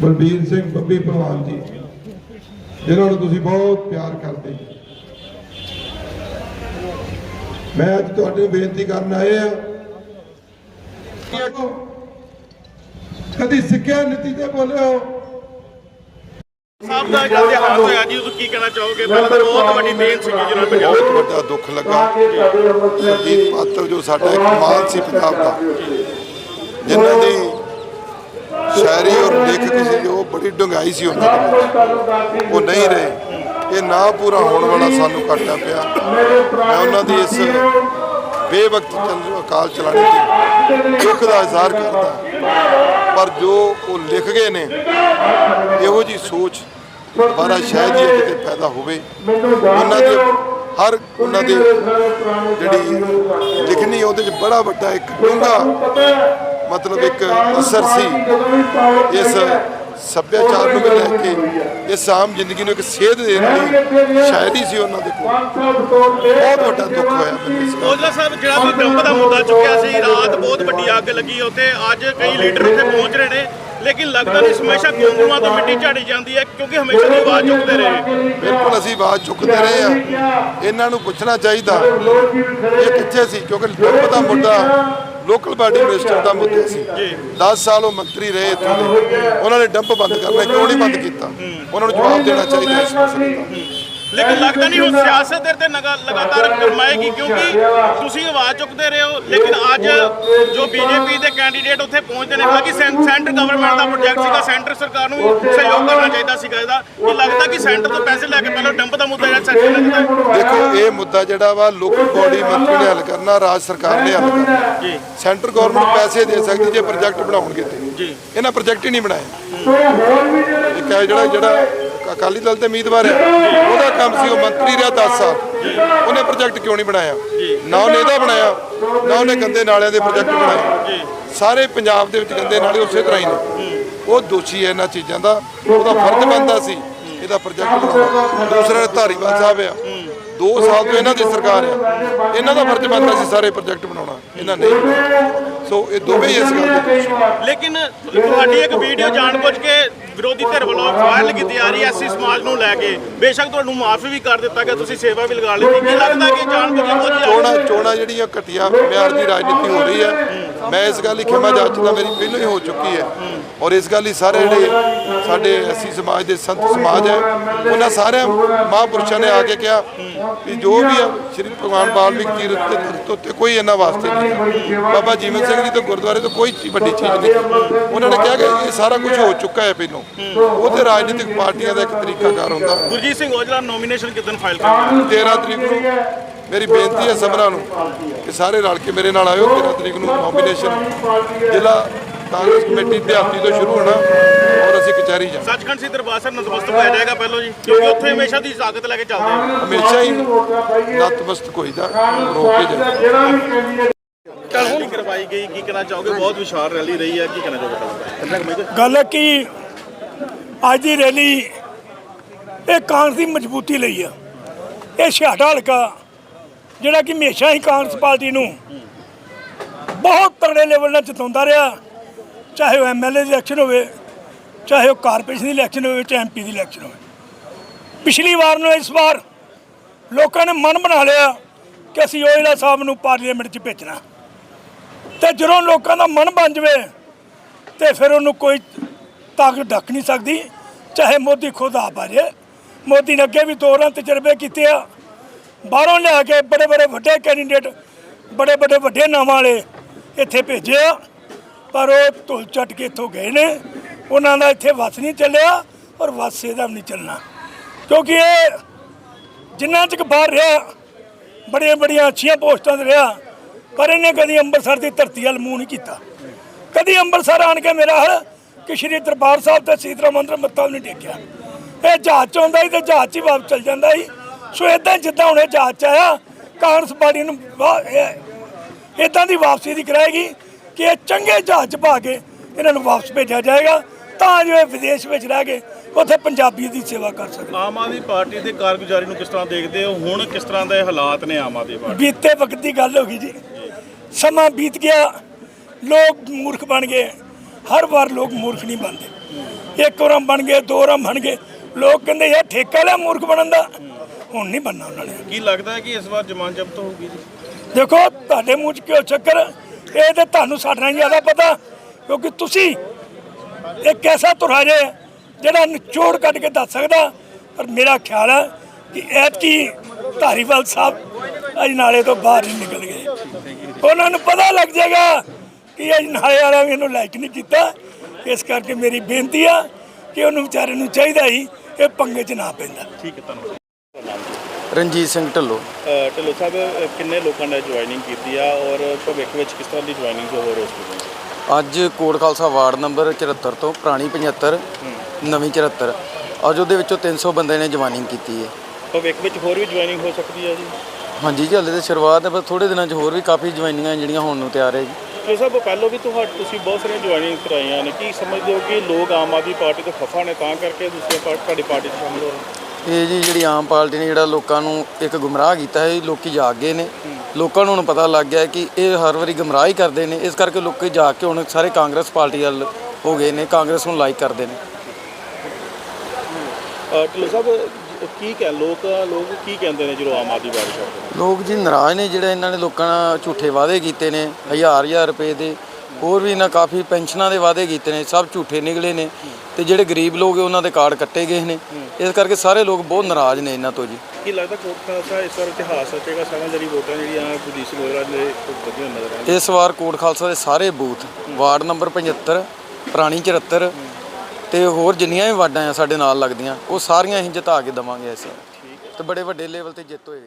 ਬਲਬੀਰ ਸਿੰਘ ਬੱਬੀ ਭਲਵਾਨ ਜੀ ਜਿਨ੍ਹਾਂ ਨੂੰ ਤੁਸੀਂ ਬਹੁਤ ਪਿਆਰ ਕਰਦੇ ਜੀ। ਮੈਂ ਅੱਜ ਤੁਹਾਡੇ ਨੂੰ ਬੇਨਤੀ ਕਰਨ ਆਏ ਆ ਕਦੀ ਸਿੱਖਿਆ ਨੀਤੀ ਤੇ ਬੋਲਿਓ ਸਾਹਿਬ ਦਾ ਜਿਹੜਾ ਦੇਹਾਂਤ ਹੋਇਆ ਜੀ ਉਹ ਕੀ ਕਹਿਣਾ ਚਾਹੋਗੇ? ਪਹਿਲਾਂ ਤਾਂ ਬਹੁਤ ਵੱਡੀ ਦੇਣ ਸੀ ਜਿਹਨਾਂ ਨੂੰ ਪੰਜਾਬ ਬਹੁਤ ਵੱਡਾ ਦੁੱਖ ਲੱਗਾ। ਸਰਜੀਤ ਪਾਤਰ ਜੋ ਸਾਡਾ ਇੱਕ ਮਾਨ ਸੀ ਪੰਜਾਬ ਦਾ ਜਿਨ੍ਹਾਂ ਦੀ ਸ਼ਾਇਰੀ ਔਰ ਲੇਖਕ ਸੀ ਜੋ ਬੜੀ ਡੂੰਘਾਈ ਸੀ ਉਹਨਾਂ ਦੀ। ਉਹ ਨਹੀਂ ਰਹੇ। ਇਹ ਨਾ ਪੂਰਾ ਹੋਣ ਵਾਲਾ ਸਾਨੂੰ ਘਾਟਾ ਪਿਆ। ਮੈਂ ਉਹਨਾਂ ਦੀ ਇਸ ਬੇਵਕਤ ਅਕਾਲ ਚਲਾਣੇ ਤੇ ਦੁੱਖ ਦਾ ਇਜ਼ਹਾਰ ਕਰਦਾ ਪਰ ਜੋ ਉਹ ਲਿਖ ਗਏ ਨੇ, ਇਹੋ ਜੀ ਸੋਚ ਦੁਬਾਰਾ ਸ਼ਾਇਦ ਹੀ ਕਿਤੇ ਪੈਦਾ ਹੋਵੇ, ਉਹਨਾਂ ਦੇ ਹਰ ਉਹਨਾਂ ਦੀ ਜਿਹੜੀ ਲਿਖਣੀ ਉਹਦੇ ਚ ਬੜਾ ਵੱਡਾ ਇੱਕ ਡੂੰਘਾ ਮਤਲਬ ਇੱਕ ਅਸਰ ਸੀ ਇਸ ਸੱਭਿਆਚਾਰ ਨੂੰ ਲੈ ਕੇ ਇਸ ਆਮ ਜ਼ਿੰਦਗੀ ਨੂੰ ਇੱਕ ਸੇਧ ਦੇਣ ਸ਼ਾਇਦ ਹੀ ਸੀ ਉਹਨਾਂ ਦੇ ਕੋਲ। ਬਹੁਤ ਵੱਡਾ ਦੁੱਖ ਹੋਇਆ ਦਾ। ਔਜਲਾ ਸਾਹਿਬ ਜਿਹੜਾ ਵੀ ਡੰਪ ਦਾ ਮੁੱਦਾ ਚੁੱਕਿਆ ਸੀ ਰਾਤ ਬਹੁਤ ਵੱਡੀ ਅੱਗ ਲੱਗੀ ਉੱਥੇ ਅੱਜ ਕਈ ਲੀਡਰ ਉੱਥੇ ਪਹੁੰਚ ਰਹੇ ਨੇ ਲੇਕਿਨ ਲੱਗਦਾ ਨਹੀਂ ਹਮੇਸ਼ਾ ਕੋਂਗੂਆਂ ਤੋਂ ਮਿੱਟੀ ਝਾੜੀ ਜਾਂਦੀ ਹੈ ਕਿਉਂਕਿ ਹਮੇਸ਼ਾ ਦੀ ਆਵਾਜ਼ ਚੁੱਕਦੇ ਰਹੇ ਬਿਲਕੁਲ ਅਸੀਂ ਆਵਾਜ਼ ਚੁੱਕਦੇ ਰਹੇ ਆ ਇਹਨਾਂ ਨੂੰ ਪੁੱਛਣਾ ਚਾਹੀਦਾ ਇਹ ਕਿੱਥੇ ਸੀ ਕਿਉਂਕਿ ਡੰਪ ਦਾ ਮੁੱਦਾ ਲੋਕਲ ਬਾਡੀ ਮਿਨਿਸਟਰ ਦਾ ਮੁੱਦਾ ਸੀ। 10 ਸਾਲ ਉਹ ਮੰਤਰੀ ਰਹੇ ਇੱਥੋਂ ਦੇ। ਉਹਨਾਂ ਨੇ ਡੰਪ ਬੰਦ ਕਰਨਾ ਕਿਉਂ ਨਹੀਂ ਬੰਦ ਕੀਤਾ? ਉਹਨਾਂ ਨੂੰ ਜਵਾਬ ਦੇਣਾ ਚਾਹੀਦਾ ਇਸ ਮਸਲੇ ਦਾ। ਲੇਕਿਨ ਲੱਗਦਾ ਨਹੀਂ ਹੁਣ ਸਿਆਸਤ ਦੇ ਤੇ ਲਗਾਤਾਰ ਕਰਮਾਏਗੀ ਕਿਉਂਕਿ ਤੁਸੀਂ ਆਵਾਜ਼ ਚੁੱਕਦੇ ਰਹੇ ਹੋ। ਲੇਕਿਨ ਅੱਜ ਜੋ ਬੀਜੇਪੀ ਦੇ ਕੈਂਡੀਡੇਟ ਉੱਥੇ ਪਹੁੰਚਦੇ ਨੇ ਹਾਲਾਂਕਿ ਸੈਂਟਰ ਗਵਰਨਮੈਂਟ ਦਾ ਪ੍ਰੋਜੈਕਟ ਸੀਗਾ ਸੈਂਟਰ ਸਰਕਾਰ ਨੂੰ ਸਹਿਯੋਗ ਕਰਨਾ ਚਾਹੀਦਾ ਸੀਗਾ ਇਹਦਾ। ਇਹ ਲੱਗਦਾ ਕਿ ਸੈਂਟਰ ਤੋਂ ਪੈਸੇ ਲੈ ਕੇ ਪਹਿਲਾਂ ਡੰਪ ਦਾ ਮੁੱਦਾ ਜਿਹੜਾ ਸੈਂਟਰ ਲੱਗਦਾ ਦੇਖੋ ਇਹ ਮੁੱਦਾ ਜਿਹੜਾ ਵਾ ਲੋਕਲ ਬੋਡੀ ਮੰਤਰੀ ਨੇ ਹੱਲ ਕਰਨਾ ਰਾਜ ਸਰਕਾਰ ਨੇ ਹੱਲ ਕਰਨਾ। ਜੀ। ਸੈਂਟਰ ਗਵਰਨਮੈਂਟ ਪੈਸੇ ਦੇ ਸਕਦੀ ਜੇ ਪ੍ਰੋਜੈਕਟ ਬਣਾਉਣਗੇ ਤੇ। ਜੀ। ਇਹਨਾਂ ਪ੍ਰੋਜੈਕਟ ਹੀ ਨਹੀਂ ਬਣਾਏ। ਇੱਕ ਹੈ ਜਿਹੜਾ ਜਿਹੜਾ ਅਕਾਲੀ ਦਲ ਦੇ ਉਮੀਦਵਾਰ ਹੈ। ਉਹਦਾ ਕੰਮ ਸੀ ਉਹ ਮੰਤਰੀ ਰਿਹਾ 10 ਸਾਲ। ਉਹਨੇ ਪ੍ਰੋਜੈਕਟ ਕਿਉਂ ਨਹੀਂ ਬਣਾਇਆ? ਨਾ ਉਹਨੇ ਇਹਦਾ ਬਣਾਇਆ, ਨਾ ਉਹਨੇ ਗੰਦੇ ਨਾਲਿਆਂ ਦੇ ਪ੍ਰੋਜੈਕਟ ਬਣਾਏ। ਸਾਰੇ ਪੰਜਾਬ ਦੇ ਵਿੱਚ ਗੰਦੇ ਨਾਲੇ ਉਸੇ ਤਰ੍ਹਾਂ ਹੀ ਨੇ। ਉਹ ਦੋਸ਼ੀ ਹੈ ਇਹਨਾਂ ਚੀਜ਼ਾਂ ਦਾ। ਉਹਦਾ ਫਰਜ਼ ਬਣਦਾ ਸੀ ਇਹਦਾ ਪ੍ਰੋਜੈਕਟ ਬਣਾਉਣਾ ਦੂਸਰਾ ਧਾਰੀਵਾਲ ਸਾਹਿਬ ਆ। 2 ਸਾਲ ਤੋਂ ਇਹਨਾਂ ਦੀ ਸਰਕਾਰ ਆ। ਇਹਨਾਂ ਦਾ ਫਰਜ਼ ਬਣਦਾ ਸੀ ਸਾਰੇ ਪ੍ਰੋਜੈਕਟ ਬਣਾਉਣਾ। ਇਹਨਾਂ ਨੇ। ਸੋ ਇਹ ਦੋਵੇਂ ਹੀ ਇਸ ਗੱਲ ਦੇ ਦੋਸ਼ੀ ਨੇ। ਲੇਕਿਨ ਤੁਹਾਡੀ ਇੱਕ ਵੀਡੀਓ ਜਾਣਬੁੱਝ ਕੇ ਵਿਰੋਧੀ ਧਿਰ ਵੱਲੋਂ ਵਾਇਰਲ ਕੀਤੀ ਜਾ ਰਹੀ ਹੈ ਐਸੀ ਸਮਾਜ ਨੂੰ ਲੈ ਕੇ। ਬੇਸ਼ੱਕ ਤੁਹਾਨੂੰ ਮਾਫ ਵੀ ਕਰ ਦਿੱਤਾ ਗਿਆ ਤੁਸੀਂ ਸੇਵਾ ਵੀ ਲਗਾ ਲਈ। ਕੀ ਲੱਗਦਾ ਕਿ ਜਾਣਬੁੱਝ ਕੇ ਕੁਝ ਚੋਣਾਂ ਚੋਣਾਂ ਜਿਹੜੀਆਂ ਘਟੀਆਂ ਮਿਆਰ ਦੀ ਰਾਜਨੀਤੀ ਹੋ ਰਹੀ ਹੈ। ਮੈਂ ਇਸ ਗੱਲ ਦੀ ਖਿਮਾ ਜਾਚਦਾ ਮੇਰੀ ਪਹਿਲਾਂ ਹੀ ਹੋ ਚੁੱਕੀ ਹੈ। ਔਰ ਇਸ ਗੱਲ ਲਈ ਸਾਰੇ ਜਿਹੜੇ ਸਾਡੇ ਅਸੀਂ ਸਮਾਜ ਦੇ ਸੰਤ ਸਮਾਜ ਹੈ ਉਹਨਾਂ ਸਾਰਿਆਂ ਮਹਾਂਪੁਰਸ਼ਾਂ ਨੇ ਆ ਕੇ ਕਿਹਾ ਕਿ ਜੋ ਵੀ ਆ ਸ਼੍ਰੀ ਭਗਵਾਨ ਵਾਲਮੀਕ ਜੀ ਦੇ ਉੱਤੇ ਕੋਈ ਇਹਨਾਂ ਵਾਸਤੇ ਨਹੀਂ ਹੈ। ਬਾਬਾ ਜੀਵਨ ਸਿੰਘ ਜੀ ਤੋਂ ਗੁਰਦੁਆਰੇ ਤੋਂ ਕੋਈ ਵੱਡੀ ਚੀਜ਼ ਨਹੀਂ ਉਹਨਾਂ ਨੇ ਕਿਹਾ ਕਿ ਇਹ ਸਾਰਾ ਕੁਝ ਹੋ ਚੁੱਕਾ ਹੈ ਪਹਿਲਾਂ। ਉਹ ਤੇ ਰਾਜਨੀਤਿਕ ਪਾਰਟੀਆਂ ਦਾ ਇੱਕ ਤਰੀਕਾਕਾਰ ਹੁੰਦਾ। ਗੁਰਜੀਤ ਸਿੰਘ ਔਜਲਾ ਨੋਮੀਨੇਸ਼ਨ ਕਿਦਨ ਫਾਈਲ ਕਰਨਾ 13 ਤਰੀਕ ਨੂੰ। ਮੇਰੀ ਬੇਨਤੀ ਹੈ ਸਭਨਾਂ ਨੂੰ ਕਿ ਸਾਰੇ ਰਲ ਕੇ ਮੇਰੇ ਨਾਲ ਆਇਓ 13 ਤਰੀਕ ਨੂੰ ਨੋਮੀਨੇਸ਼ਨ ਜ਼ਿਲ੍ਹਾ ਕਾਂਗਰਸ ਕਮੇਟੀ ਦਿਹਾਤੀ ਤੋਂ ਸ਼ੁਰੂ ਹੋਣਾ ਔਰ ਅਸੀਂ ਕਚਹਿਰੀ ਜਾ ਸੱਚਖੰਡ ਸੀ ਦਰਬਾਰ ਸਾਹਿਬ ਨਤਮਸਤਕ ਹੋਇਆ ਜਾਏਗਾ ਪਹਿਲਾਂ ਜੀ ਕਿਉਂਕਿ ਉੱਥੇ ਹਮੇਸ਼ਾ ਦੀ ਤਾਕਤ ਲੈ ਕੇ ਚੱਲਦੇ ਆ। ਹਮੇਸ਼ਾ ਹੀ ਨਤਮਸਤਕ ਹੋਈਦਾ ਰੋ ਕੇ ਜਾ ਰੈਲੀ ਕਰਵਾਈ ਗਈ ਕੀ ਕਹਿਣਾ ਚਾਹੋਗੇ? ਬਹੁਤ ਵਿਸ਼ਾਲ ਰੈਲੀ ਰਹੀ ਹੈ ਕੀ ਕਹਿਣਾ ਚਾਹੋਗੇ? ਗੱਲ ਹੈ ਕਿ ਅੱਜ ਦੀ ਰੈਲੀ ਇਹ ਕਾਂਗਰਸ ਦੀ ਮਜ਼ਬੂਤੀ ਲਈ ਆ। ਇਹ ਛਾਟਾ ਹਲਕਾ ਜਿਹੜਾ ਕਿ ਹਮੇਸ਼ਾ ਹੀ ਕਾਂਗਰਸ ਪਾਰਟੀ ਨੂੰ ਬਹੁਤ ਤਗੜੇ ਲੈਵਲ ਨਾਲ ਜਿਤਾਉਂਦਾ ਰਿਹਾ। ਚਾਹੇ ਉਹ ਐਮਐਲਏ ਦੀ ਇਲੈਕਸ਼ਨ ਹੋਵੇ, ਚਾਹੇ ਉਹ ਕਾਰਪੋਰੇਸ਼ਨ ਦੀ ਇਲੈਕਸ਼ਨ ਹੋਵੇ, ਚਾਹੇ ਐਮਪੀ ਦੀ ਇਲੈਕਸ਼ਨ ਹੋਵੇ। ਪਿਛਲੀ ਵਾਰ ਨੂੰ ਇਸ ਵਾਰ ਲੋਕਾਂ ਨੇ ਮਨ ਬਣਾ ਲਿਆ ਕਿ ਅਸੀਂ ਓਇਲਾ ਸਾਹਿਬ ਨੂੰ ਪਾਰਲੀਮੈਂਟ 'ਚ ਭੇਜਣਾ। ਤੇ ਜਦੋਂ ਲੋਕਾਂ ਦਾ ਮਨ ਬਣ ਜਵੇ, ਤੇ ਫਿਰ ਉਹਨੂੰ ਕੋਈ ਤਾਕਤ ਡੱਕ ਨਹੀਂ ਸਕਦੀ, ਚਾਹੇ ਮੋਦੀ ਖੁਦ ਆਪ ਆ ਜੇ। ਮੋਦੀ ਨੇ ਅੱਗੇ ਵੀ ਦੋ ਰਾਂ ਤਜਰਬੇ ਕੀਤੇ ਆ। ਬਾਹਰੋਂ ਲਿਆ ਕੇ ਬੜੇ ਬੜੇ ਵੱਡੇ ਕੈਂਡੀਡੇਟ ਬੜੇ ਬੜੇ ਵੱਡੇ ਨਾਵਾਂ ਵਾਲੇ ਇੱਥੇ ਭੇਜੇ ਆ। ਪਰ ਉਹ ਧੁਲ ਚੱਟ ਕੇ ਇੱਥੋਂ ਗਏ ਨੇ। ਉਹਨਾਂ ਦਾ ਇੱਥੇ ਵਸ ਨਹੀਂ ਚੱਲਿਆ ਔਰ ਵਸ ਇਹਦਾ ਵੀ ਨਹੀਂ ਚੱਲਣਾ। ਕਿਉਂਕਿ ਇਹ ਜਿੰਨਾ ਚਿਰ ਬਾਹਰ ਰਿਹਾ, ਬੜੀਆਂ ਬੜੀਆਂ ਅੱਛੀਆਂ ਪੋਸਟਾਂ ਤੇ ਰਿਹਾ, ਪਰ ਇਹਨੇ ਕਦੀ ਅੰਮ੍ਰਿਤਸਰ ਦੀ ਧਰਤੀ ਵੱਲ ਮੂੰਹ ਨਹੀਂ ਕੀਤਾ। ਕਦੀ ਅੰਮ੍ਰਿਤਸਰ ਆਣ ਕੇ ਮੇਰਾ ਹਲ ਕਿ ਸ਼੍ਰੀ ਦਰਬਾਰ ਸਾਹਿਬ ਤੇ ਸੀਤਰਾ ਮੰਦਰ ਮੱਥਾ ਨਹੀਂ ਟੇਕਿਆ। ਇਹ ਜਹਾਜ਼ ਚ ਆਉਂਦਾ ਸੀ ਤੇ ਜਹਾਜ਼ 'ਚ ਹੀ ਵਾਪਸ ਚਲ ਜਾਂਦਾ ਸੀ। ਸੋ ਇਦਾਂ ਜਿੱਦਾਂ ਹੁਣ ਇਹ ਜਹਾਜ਼ 'ਚ ਆਇਆ, ਕਾਂਗਰਸ ਪਾਰਟੀ ਨੂੰ ਇਦਾਂ ਦੀ ਵਾਪਸੀ ਦੀ ਕਰਾਏਗੀ। ਕਿ ਇਹ ਚੰਗੇ ਜਹਾਜ਼ ਪਾ ਕੇ ਇਹਨਾਂ ਨੂੰ ਵਾਪਸ ਭੇਜਿਆ ਜਾਏਗਾ ਤਾਂ ਜੋ ਇਹ ਵਿਦੇਸ਼ ਵਿੱਚ ਰਹਿ ਕੇ ਉੱਥੇ ਪੰਜਾਬੀ ਦੀ ਸੇਵਾ ਕਰ ਸਕਣ। ਆਮ ਆਦਮੀ ਪਾਰਟੀ ਦੇ ਕਾਰਗੁਜ਼ਾਰੀ ਨੂੰ ਕਿਸ ਤਰ੍ਹਾਂ ਦੇਖਦੇ ਹੋ? ਹੁਣ ਕਿਸ ਤਰ੍ਹਾਂ ਦੇ ਹਾਲਾਤ ਨੇ ਆਮ ਆਦਮੀ ਪਾਰਟੀ? ਬੀਤੇ ਵਕਤ ਦੀ ਗੱਲ ਹੋ ਗਈ ਜੀ। ਸਮਾਂ ਬੀਤ ਗਿਆ ਲੋਕ ਮੂਰਖ ਬਣ ਗਏ ਹਰ ਵਾਰ ਲੋਕ ਮੂਰਖ ਨਹੀਂ ਬਣਦੇ। ਇੱਕ ਵਾਰ ਬਣ ਗਏ ਦੋ ਵਾਰ ਬਣ ਗਏ। ਲੋਕ ਕਹਿੰਦੇ ਇਹ ਠੇਕਾ ਲਿਆ ਮੂਰਖ ਬਣਨ ਦਾ? ਹੁਣ ਨਹੀਂ ਬਣਨਾ ਉਹਨਾਂ ਨੇ। ਕੀ ਲੱਗਦਾ ਹੈ ਕਿ ਇਸ ਵਾਰ ਜ਼ਮਾਨ ਜ਼ਬਤ ਹੋਊਗੀ ਜੀ? ਦੇਖੋ ਤੁਹਾਡੇ ਮੂੰਹ 'ਚ ਕਿਉਂ ਚੱਕਰ? ਇਹ ਤੇ ਤੁਹਾਨੂੰ ਸਾਡੇ ਨਾਲ ਜ਼ਿਆਦਾ ਪਤਾ, ਕਿਉਂਕਿ ਤੁਸੀਂ ਇੱਕ ਐਸਾ ਤੁਰਾ ਜੇ ਜਿਹੜਾ ਨਿਚੋੜ ਕੱਢ ਕੇ ਦੱਸ ਸਕਦਾ, ਪਰ ਮੇਰਾ ਖਿਆਲ ਹੈ ਕਿ ਐਤਕੀ ਧਾਰੀਵਾਲ ਸਾਹਿਬ ਅੱਜ ਨਾਲੇ ਤੋਂ ਬਾਹਰ ਨਹੀਂ ਨਿਕਲ ਗਏ। ਉਹਨਾਂ ਨੂੰ ਪਤਾ ਲੱਗ ਜਾਏਗਾ ਕਿ ਅੱਜ ਨਾਲੇ ਵਾਲਿਆਂ ਨੇ ਇਹਨੂੰ ਲਾਈਕ ਨਹੀਂ ਕੀਤਾ। ਇਸ ਕਰਕੇ ਮੇਰੀ ਬੇਨਤੀ ਆ ਕਿ ਉਹਨੂੰ ਵਿਚਾਰੇ ਨੂੰ ਚਾਹੀਦਾ ਹੀ ਇਹ ਪੰਗੇ 'ਚ ਨਾ ਪੈਂਦਾ। ਠੀਕ ਹੈ, ਧੰਨਵਾਦ। ਰਣਜੀਤ ਸਿੰਘ ਢੱਲੋ। ਅ, ਢਿੱਲੋਂ ਸਾਹਿਬ ਅ, ਕਿੰਨੇ ਲੋਕਾਂ ਨੇ ਜੁਆਇਨਿੰਗ ਕੀਤੀ ਆ ਔਰ ਭਵਿੱਖ ਵਿੱਚ ਕਿਸ ਤਰ੍ਹਾਂ ਦੀ ਜੁਆਇਨਿੰਗ ਹੋ ਰਹੀ ਹੈ ਅੱਜ ਕੋਟ ਖਾਲਸਾ ਵਾਰਡ ਨੰਬਰ 74 ਤੋਂ ਪੁਰਾਣੀ 75 ਨਵੀਂ 74 ਅੱਜ ਉਹਦੇ ਵਿੱਚੋਂ 300 ਬੰਦੇ ਨੇ ਜਵਾਨਿੰਗ ਕੀਤੀ ਹੈ। ਭਵਿੱਖ ਵਿੱਚ ਹੋਰ ਵੀ ਜੁਆਇਨਿੰਗ ਹੋ ਸਕਦੀ ਹੈ ਜੀ? ਹਾਂਜੀ ਜੀ ਹਾਲੇ ਤਾਂ ਸ਼ੁਰੂਆਤ ਹੈ ਪਰ ਥੋੜੇ ਦਿਨਾਂ 'ਚ ਹੋਰ ਵੀ ਕਾਫੀ ਜਵਾਨੀਆਂ ਜਿਹੜੀਆਂ ਹੋਣ ਨੂੰ ਤਿਆਰ ਹੈ ਜੀ। ਢਿੱਲੋਂ ਸਾਹਿਬ ਪਹਿਲਾਂ ਵੀ ਤੁਹਾਡੇ ਤੁਸੀਂ ਬਹੁਤ ਸਾਰੀਆਂ ਜੁਆਇਨਿੰਗ ਕਰਾਈਆਂ ਨੇ। ਕੀ ਸਮਝਦੇ ਹੋ ਕਿ ਲੋਕ ਆਮ ਆਦਮੀ ਪਾਰਟੀ ਤੋਂ ਖਫਾ ਨੇ ਤਾਂ ਕਰਕੇ ਦੂਸਰੀ ਪਾਰਟੀ ਤੁਹਾਡੀ ਪਾਰਟੀ 'ਚ ਸ਼ਾਮਲ ਹੋ ਰਹੇ ਇਹ ਜੀ ਜਿਹੜੀ ਆਮ ਪਾਰਟੀ ਨੇ ਜਿਹੜਾ ਲੋਕਾਂ ਨੂੰ ਇੱਕ ਗੁੰਮਰਾਹ ਕੀਤਾ ਹੈ ਲੋਕੀ ਜਾਗ ਗਏ ਨੇ। ਲੋਕਾਂ ਨੂੰ ਹੁਣ ਪਤਾ ਲੱਗ ਗਿਆ ਕਿ ਇਹ ਹਰ ਵਾਰੀ ਗੁੰਮਰਾਹ ਹੀ ਕਰਦੇ ਨੇ। ਇਸ ਕਰਕੇ ਲੋਕੀ ਜਾਗ ਕੇ ਹੁਣ ਸਾਰੇ ਕਾਂਗਰਸ ਪਾਰਟੀ ਵੱਲ ਹੋ ਗਏ ਨੇ ਕਾਂਗਰਸ ਨੂੰ ਲਾਈਕ ਕਰਦੇ ਨੇ। ਅ, ਢਿੱਲੋਂ ਸਾਹਿਬ ਕੀ ਕਹਿ ਲੋਕ ਲੋਕ ਕੀ ਕਹਿੰਦੇ ਨੇ ਜਦੋਂ ਆਮ ਆਦਮੀ ਨੇ ਲੋਕ ਜੀ ਨਾਰਾਜ਼ ਨੇ ਜਿਹੜੇ ਇਹਨਾਂ ਨੇ ਲੋਕਾਂ ਨਾਲ ਝੂਠੇ ਵਾਅਦੇ ਕੀਤੇ ਨੇ ਹਜ਼ਾਰ ਹਜ਼ਾਰ ਰੁਪਏ ਦੇ ਹੋਰ ਵੀ ਇਹਨਾਂ ਕਾਫੀ ਪੈਨਸ਼ਨਾਂ ਦੇ ਵਾਅਦੇ ਕੀਤੇ ਨੇ ਸਭ ਝੂਠੇ ਨਿਕਲੇ ਨੇ ਤੇ ਜਿਹੜੇ ਗਰੀਬ ਲੋਕ ਉਹਨਾਂ ਦੇ ਕਾਰਡ ਕੱਟੇ ਗਏ ਨੇ। ਇਸ ਕਰਕੇ ਸਾਰੇ ਲੋਕ ਬਹੁਤ ਨਾਰਾਜ਼ ਨੇ ਇਹਨਾਂ ਤੋਂ ਜੀ। ਕੀ ਲੱਗਦਾ ਕੋਟ ਖਾਲਸਾ ਇਸ ਵਾਰ ਇਤਿਹਾਸ ਰਚੇਗਾ ਸਾਰਿਆਂ ਜਿਹੜੀ ਵੋਟਾਂ ਜਿਹੜੀਆਂ ਗੁਰਦੀਪ ਸਿੰਘ ਗੋਇਲ ਦੇ ਵਧੀਆ ਨਜ਼ਰ ਆਉਂਦੀਆਂ ਇਸ ਵਾਰ ਕੋਟ ਖਾਲਸਾ ਦੇ ਸਾਰੇ ਬੂਥ ਵਾਰਡ ਨੰਬਰ 75 ਪੁਰਾਣੀ 74 ਤੇ ਹੋਰ ਜਿੰਨੀਆਂ ਵੀ ਵਾਰਡਾਂ ਆ ਸਾਡੇ ਨਾਲ ਲੱਗਦੀਆਂ ਉਹ ਸਾਰੀਆਂ ਅਸੀਂ ਜਿਤਾ ਕੇ ਦਵਾਂਗੇ ਅਸੀਂ ਤੇ ਬੜੇ ਵੱਡੇ ਲੈਵਲ ਤੇ ਜਿੱਤ ਹੋਏਗੀ।